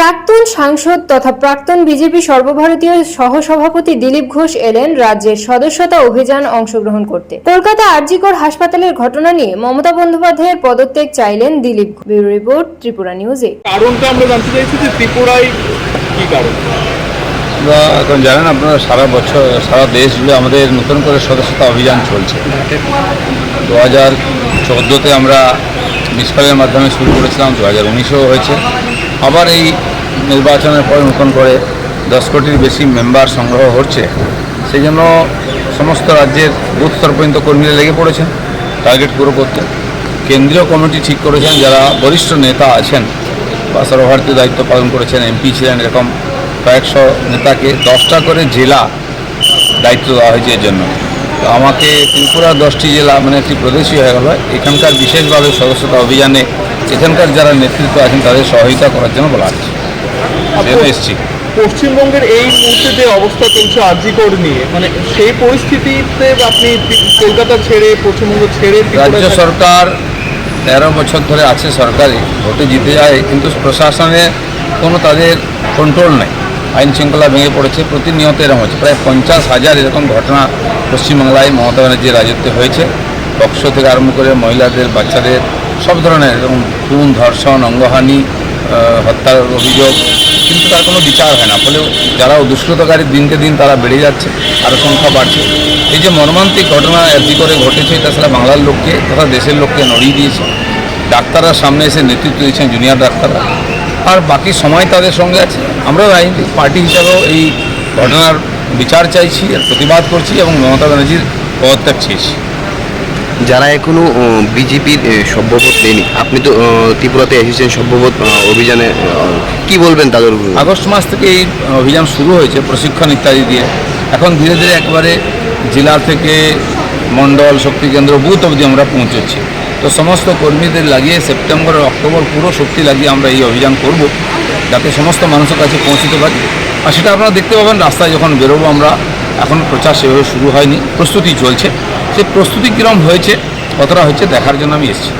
প্রাক্তন সাংসদ তথা প্রাক্তন বিজেপি সর্বভারতীয় সহসভাপতি দিলীপ ঘোষ এলেন রাজ্যের সদস্যতা অভিযান অংশগ্রহণ করতে। কলকাতা আরজিকর হাসপাতালের ঘটনা নিয়ে মমতা বন্দ্যোপাধ্যায়ের পদত্যাগ চাইলেন দিলীপ ঘোষ। ব্যুরো রিপোর্ট ত্রিপুরা নিউজে কারণটা আমরা জানতে চাইছি যে ত্রিপুরায় কি কারণ? এখন জানেন আপনারা সারা বছর সারা দেশ জুড়ে আমাদের নতুন করে সদস্যতা অভিযান চলছে। দু হাজার চোদ্দোতে আমরা মিসফালের মাধ্যমে শুরু করেছিলাম দু হাজার উনিশেও হয়েছে। আবার এই নির্বাচনের পরে নতুন করে দশ কোটির বেশি মেম্বার সংগ্রহ হচ্ছে, সেই জন্য সমস্ত রাজ্যের বুথ স্তর পর্যন্ত কর্মীরা লেগে পড়েছেন টার্গেট পুরো করতে। কেন্দ্রীয় কমিটি ঠিক করেছেন, যারা বরিষ্ঠ নেতা আছেন, বা সর্বভারতীয় দায়িত্ব পালন করেছেন এমপি ছিলেন এরকম কয়েকশো নেতাকে দশটা করে জেলা দায়িত্ব দেওয়া হয়েছে এর জন্য। তো আমাকে ত্রিপুরা দশটি জেলা মানে একটি প্রদেশই হয়ে গেল, এখানকার বিশেষভাবে সদস্যতা অভিযানে এখানকার যারা নেতৃত্ব আছেন তাদের সহযোগিতা করার জন্য বলা হচ্ছে। এসছি পশ্চিমবঙ্গের এই মুহূর্তে যে অবস্থা চলছে আরজিকর নিয়ে মানে সেই পরিস্থিতিতে আপনি কলকাতা ছেড়ে পশ্চিমবঙ্গ ছেড়ে রাজ্য সরকার তেরো বছর ধরে আছে সরকারি ভোটে জিতে যায় কিন্তু প্রশাসনে কোনো তাদের কন্ট্রোল নেই। আইন শৃঙ্খলা ভেঙে পড়েছে প্রতিনিয়ত এরকম হচ্ছে। প্রায় পঞ্চাশ হাজার এরকম ঘটনা পশ্চিমবাংলায় মমতা ব্যানার্জির রাজত্বে হয়েছে। বক্স থেকে আরম্ভ করে মহিলাদের বাচ্চাদের সব ধরনের এরকম খুন ধর্ষণ অঙ্গহানি হত্যার অভিযোগ, কিন্তু তার কোনো বিচার হয় না। ফলে যারা দুষ্কৃতকারী দিনকে দিন তারা বেড়ে যাচ্ছে আরও সংখ্যা বাড়ছে। এই যে মর্মান্তিক ঘটনা একটি করে ঘটেছে, এটা আসলে বাংলার লোককে তথা দেশের লোককে নড়িয়ে দিয়েছে। ডাক্তাররা সামনে এসে নেতৃত্ব দিয়েছেন জুনিয়র ডাক্তাররা। আর বাকি সময় তাদের সঙ্গে আছে। আমরাও রাজনৈতিক পার্টি হিসাবেও এই ঘটনার বিচার চাইছি আর প্রতিবাদ করছি এবং মমতা ব্যানার্জির পদত্যাগ চেয়েছি। যারা এখনও বিজেপির সভ্যপদ নেয়নি আপনি তো ত্রিপুরাতে এসেছেন সভ্যপদ আহ, অভিযানে কি বলবেন তাদের আগস্ট মাস থেকে এই অভিযান শুরু হয়েছে প্রশিক্ষণ ইত্যাদি দিয়ে। এখন ধীরে ধীরে একবারে জেলা থেকে মণ্ডল শক্তি কেন্দ্র বুথ অবধি আমরা পৌঁছচ্ছি তো সমস্ত কর্মীদের লাগিয়ে সেপ্টেম্বর অক্টোবর পুরো শক্তি লাগিয়ে আমরা এই অভিযান করব যাতে সমস্ত মানুষের কাছে পৌঁছতে পারি। আর সেটা আপনারা দেখতে পাবেন রাস্তায় যখন বেরোবো আমরা এখন প্রচার সেভাবে শুরু হয়নি। প্রস্তুতি চলছে। সেই প্রস্তুতি কীরকম হয়েছে কতটা হচ্ছে দেখার জন্য আমি এসেছি।